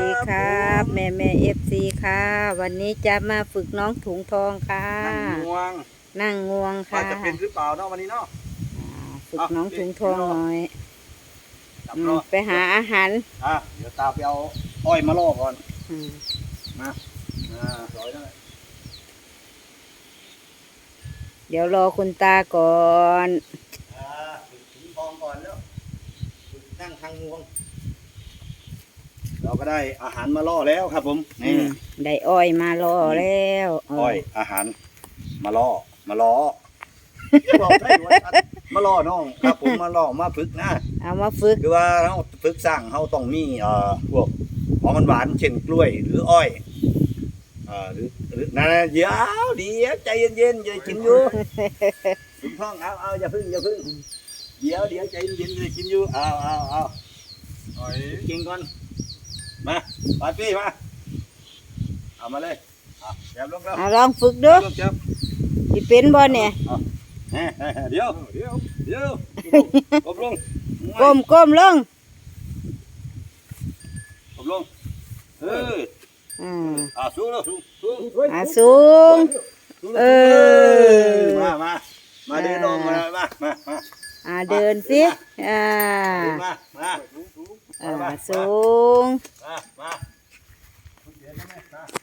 ดีครับ แม่แม่เอฟซีค่ะ วันนี้จะมาฝึกน้องถุงทองค่ะ นั่งง่วงนั่งงวงว่าค่ะจะเป็นหรือเปล่าเนาะวันนี้เนาะอ่าฝึกน้องถุงทองหน่อยจับอืรมอไปหาอาหารอะเดี๋ยวตาไปเอาอ้อยมาล่อก่อนอืมมาอ่าสวยเลยเดี๋ยวรอคุณตาก่อนอ่าฝึกถึงทองก่อนแล้วฝึกนั่งทางง่วง เราก็ได้อาหารมาล่อแล้วครับ ผมอืนี่มได้อ้อยมารอแล้วเอ้อยอาหารมาล่อมาล้อบอกได้ว่ามาล่อน้องครับ ผมมาล่อมาฝึกนะเอามาฝึก คือว่าเราฝึกสร้างเขาต้องมีเอ่อพวกของมันหวานเช่นกล้วยหรืออ้อยเอ่อหรือหรือนั่นนะเดี๋ยวเดี๋ยวใจเย็นๆอย่ากินอยู่ คุณท้องเอาเอาอย่าพึ่งอย่าพึ่งเดี๋ยวเดี๋ยวใจเย็นๆอย่ากินอยู่เอาเอาเอาอ้อยกินก่อน มาปาปี้มาเอามาเลยเอาเดี๋ยวลงแล้วเอาลองฝึกดูลงจับสิเป็นบ่เนี่ยเฮ้เดี๋ยวเดี๋ยวเดี๋ยวกบลงก้มก้มลงกบลงเอออืมอ่าสูงแล้วสูงสูงอ่าสูงเออมามามาเดินลงมามามามาอ่าเดินสิอ่าเดินมามา อ่าสูง มามา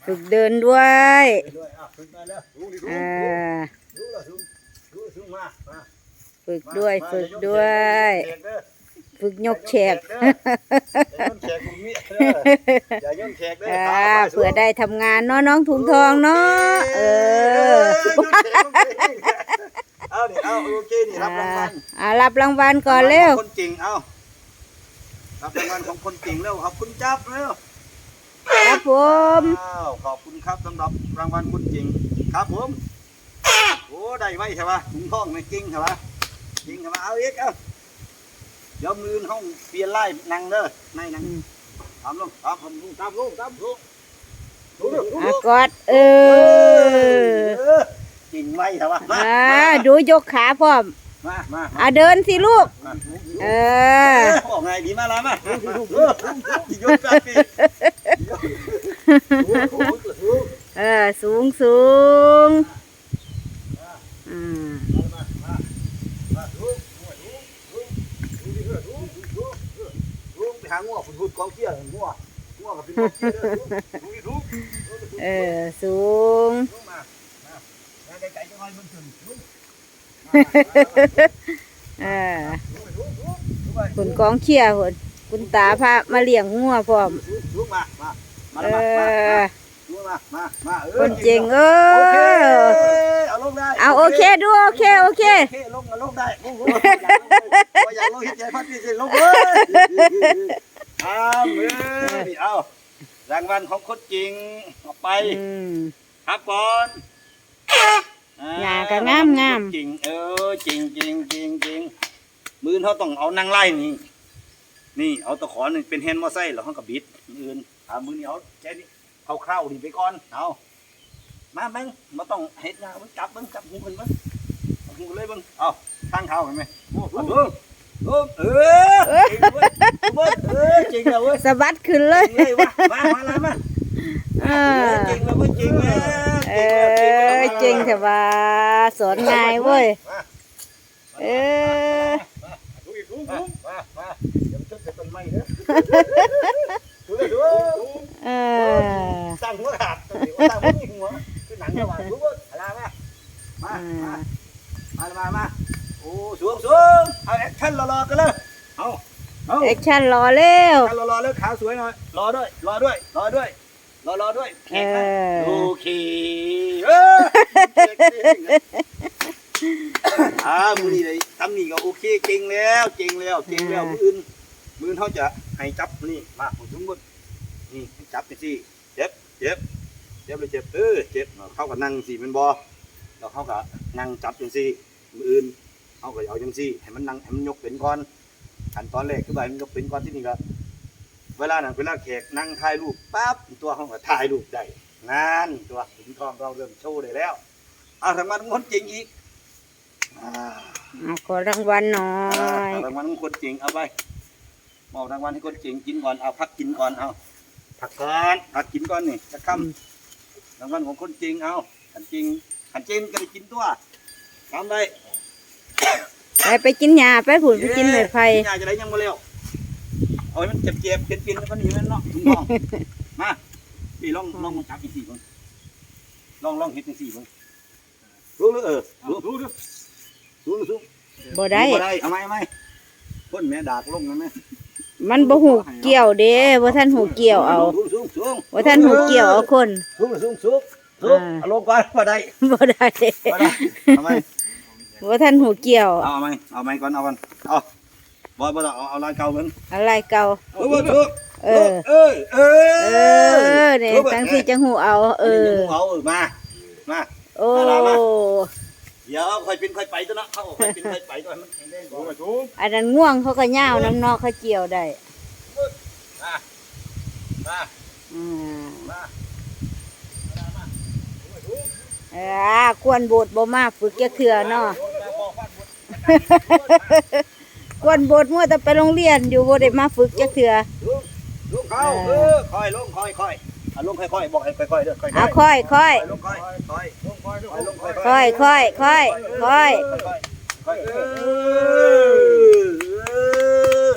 ฝึกเดินด้วยด้วยอะฝึกมาแล้วสูงดิสูงอ่าสูงแล้วสูงสูงสูงมามาฝึกด้วยฝึกด้วยฝึกยกแฉกอย่าย่นแขกตรงนี้เด้ออย่าย่นแขกเด้ออ่าขาไปสูงเผื่อได้ทำงานเนาะน้องถุงทองเนาะเออเอาดิเอาโอเคนี่รับรางวัลอ่ารับรางวัลก่อนเร็วคนจริงเอา รับรางวัลของคนจริงเร็วขอบคุณจับเร็วครับผม อ้าวขอบคุณครับสำหรับรางวัลคนจริงครับผมโอ้ได้ไว้ใช่ปะถุงทองไม่จริงใช่ปะจริงใช่ปะเอาอีกเอาเดี๋ยวมือห้องเปลี่ยนไล่นั่งเด้อในนั่งตามลงตามผมตามลงตามลงดูดูดูอะกอดเออจริงไว้ใช่ปะมา อ่าดูยกขาพร้อม มามาอ่าเดินสิลูกมาเอเออออกไงดีมาแล้วมาเออยกแป๊บปีเออสูงสูงอืมไปหางัวฝุ่นฝุ่นกองเกี้ยงัวงัวกับเป็นกองเกี้ยเด้อดูดิดูเออสูงดูมามามาไกลๆจังหน่อยมันถึงดู เออดูดูดูดูไปคุณกองเชียร์คุณคุณตาพามาเลี้ยงงัวพร้อมดูดูมามามาเอมามาอดูมามามาเออคนเจงเอโอเคอเอาลงได้เอาโอเคดูโอเคโอเคโอเคลงเอาลงได้ลงลงอยากลงหิใจพัดพี่สิลงเลยอ้าวเออนี่เอารางวัลของคนจริงออกไปอืมครับบอล หญ้าก็งามงามจริงเออจริงจริงจริงจริงมือเขาต้องเอานางไล่นี่ นี่เอาตะขอนี่เป็นแฮนด์มอไซค์แล้วเขาก็บิดอื่นเอามือนี่เอาแค่นี้เอาเข้าดีไปก่อนเอามาเบิ้งมาต้องเฮ็ดงานเบิ้งจับเบิ้งจับหูเบิ้งเบิ้งเอาหูเลยเบิ้งเอาทางเท้าเห็นไหมโอ้โหโอ้เออเก่งเว้ยเออจริงแล้วเว้ยสะบัดขึ้นเลยงเลยวมามาแล้วมาเออจริงแล้วเว้ยจริงแล้ว เออเจ๋งแต่ว่าสอนง่ายเว้ย เออดูอีกดูดูมามาเดี๋ยวมันจะเป็นต้นไม้เด้อดูดูเออสร้างหัวขาดตัวนี้ว่าสร้างหัวมีหัวคือหนังระหว่างดูว่าอะไรมามามามามามาโอ้สูงสูงเอาแอคชั่นรอๆกันเลยเอาเอาแอคชั่นรอเร็วการรอๆแล้วขาสวยหน่อยรอด้วยรอด้วยรอด้วยรอรอด้วยเออโอเคเอ ออ่ามือนี่เลยทำนี่ก็โอเคเก่งแล้วเก่งแล้วเก่งแล้วมืออื่นมืออื่นเขาจะให้จับนี่มาผมสมมตินี่ให้จับไปสิเจ็บเจ็บเจ็บเลยเจ็บเออเจ็บเขาก็นั่งสิเป็นบอแล้วเขาก็นั่งจับจังสิมืออื่นเขาก็เอาจังสิให้มันนั่งให้มันยกเป็นก่อนขั้นตอนแรกคือว่าให้มันยกเป็นก่อนที่นี่ก็เวลานั้นเวลาแขกนั่งถ่ายรูปปั๊บตัวเขาก็ถ่ายรูปได้นั่นตัวถึงทองเราเริ่มโชว์ได้แล้วเอาทางมันคนจริงอีกอ่าเอาขอรางวัลหน่อยเอารางวัลของคนจริงเอาไปมอบรางวัลให้คนจริงกินก่อนเอาพักกินก่อนเอาผักก่อนผักกินก่อนนี่จะค่ำรางวัลของคนจริงเอาขันจริงขันจริงก็ได้กินตัวทำได้ไปไปกินหญ้าไปผุนไปกินไม้ไผ่กินยาจะได้ยังบ่เร็วเอาให้มันเจ็บเจ็บๆเป็นๆแล้วก็หนีมันเนาะถุงทองมาพี่ลองลองมาจับอีกสี่คนลองลองเฮ็ดจังสี่คน รู้หรือเออรู้รู้รู้รู้รู้บ่ได้ บ่ได้เอาไหมเอาไหมคนแม่ดากลงนะแม่มันบ่หูเกี่ยวเด้บ่ท่านหูเกี่ยวเอาสูงสูงสูงบ่ท่านหูเกี่ยวเอาคนสูงสูงสูงสูงอ่าเอาลงก่อนบ่ได้บ่ได้บ่ได้เอาไหมบ่ท่านหูเกี่ยว เอาไหมเอาไหมก่อนเอาก่อนเอาบ่บ่ต้องเอาเอาลายเก่าเบิ่งอะไรเก่าเอาเบิ่งสูงเออ เออ เออเออเนี่ยทั้งที่จังหูเอา เออเอาเออมา มา โอ้เดี๋ยวค่อยเป็นค่อยไปตัวเนาะเข้าค่อยเป็นค่อยไปตัวให้มันแข็งแรงก่อนสูงอันนั้นง่วงเขาก็ย่าวน้ำนอกเขาเกี่ยวได้มามาอ่ามาอ่าควรโบดบ่มาฝึกจักเถื่อเนาะควรโบดมั่วแต่ไปโรงเรียนอยู่บ่ได้มาฝึกจักเถื่อลุงลุงเขาเออค่อยลงค่อยค่อยอะลงค่อยค่อยบอกให้ค่อยค่อยเด้อค่อยเอาค่อยค่อยลงค่อยค่อยลงค่อยลงค่อย ค่อยค่อยค่อยค่อยค่อยเออ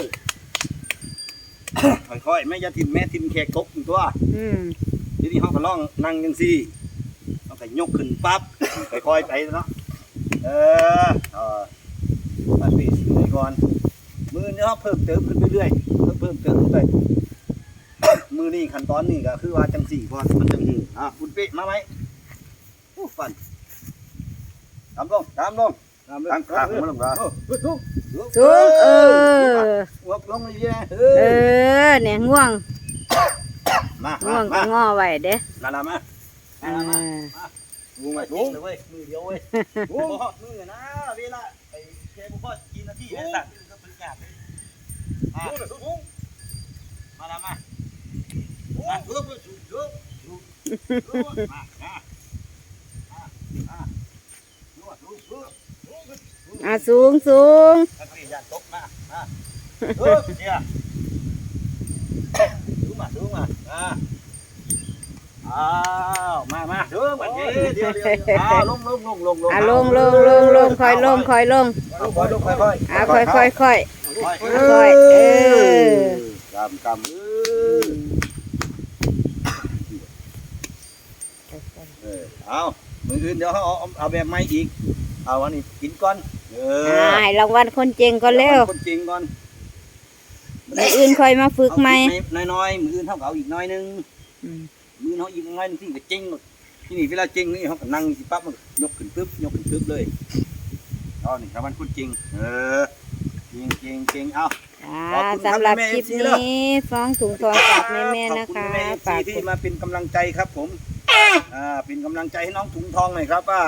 ค่อยค่อยแม่อย่าทิ่มแม่ทิ่มแขกตกตัวอืมทีนี้เขาก็ล่องนั่งยังซี่เขาก็ยกขึ้นปั๊บค่อยๆไปเนาะเออเออมาปีสิไปก่อน มือเนาะเพิ่มเติมขึ้นเรื่อยๆเพิ่มเพิ่มเติมขึ้นไปมือนี่ขั้นตอนนี่ก็คือว่าจังสี่ก่อนมันจังหูอะคุณเป๊ะมาไหมโอ้ ฟันตามลงตามลงตามข้างมาลงกันสูงเออวกลงเลยเนี่ยเอเอออเนี่ยง่วงมาง่วมางก็มางอไว้เด้นั่นละมาอ่างูมาถุงเลยเว้ยมือเดียวเว้ยถุงมือนะเวลาไปแค่บุพอกินนาทีเนี่ยสั่งก็เป็นกาดเลยอะถุงมาละมามาถุงถุงถุงถุงถุงมามามาถุงถุงถุง อ่าสูงสูงท่านพี่ยาตกมามาถุงเนี่ยถุงมาถุงมาอ่าอ้าวมามาถุงมาเดี๋ยวเดี๋ยวเดี๋ยวอ้าวลงลงลงลงลงอ่าลงลงลงลงค่อยลงค่อยลงค่อยลงค่อยค่อยอ่าค่อยค่อยค่อยค่อยค่อยเออกำกำเออเอามืออื่นเดี๋ยวเขาเอาเอาแบบใหม่อีกเอาอันนี้กินก่อน เอออ่าให้รางวัลคนเจงก็เร็วคนจริงก่อนมืออื่นค่อยมาฝึกไหมน้อยน้อยๆมืออื่นเขาก็เอาอีกน้อยนึงอืมมือเขาอีกน้อยนึงที่ก็จริงหมดที่นี่เวลาจริงนี่เขาก็นั่งสิปั๊บมันยกขึ้นปึ๊บยกขึ้นปึ๊บเลยเอานี่ครับมันคนจริงเออจริงจริงจริงเอาอ่าขอบคุณครับสำหรับแม่คลิป FC เด้อนี้ฟ้องถุงทองฝากแม่ๆนะขอบคะณแม่ฝากที่ที่มาเป็นกำลังใจครับผม อ่าเป็นกำลังใจให้น้องถุงทองหน่อยครับว่า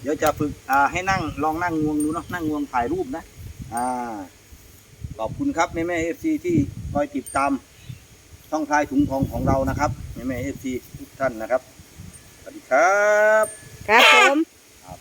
เดี๋ยวจะฝึกให้นั่งลองนั่งงวงดูเนาะนั่งงวงถ่ายรูปนะอ่าขอบคุณครับแม่แม่เอฟซีที่คอยติดตามช่องทายถุงทองของเรานะครับแม่แม่เอฟซีทุกท่านนะครับสวัสดีครับ ครับผม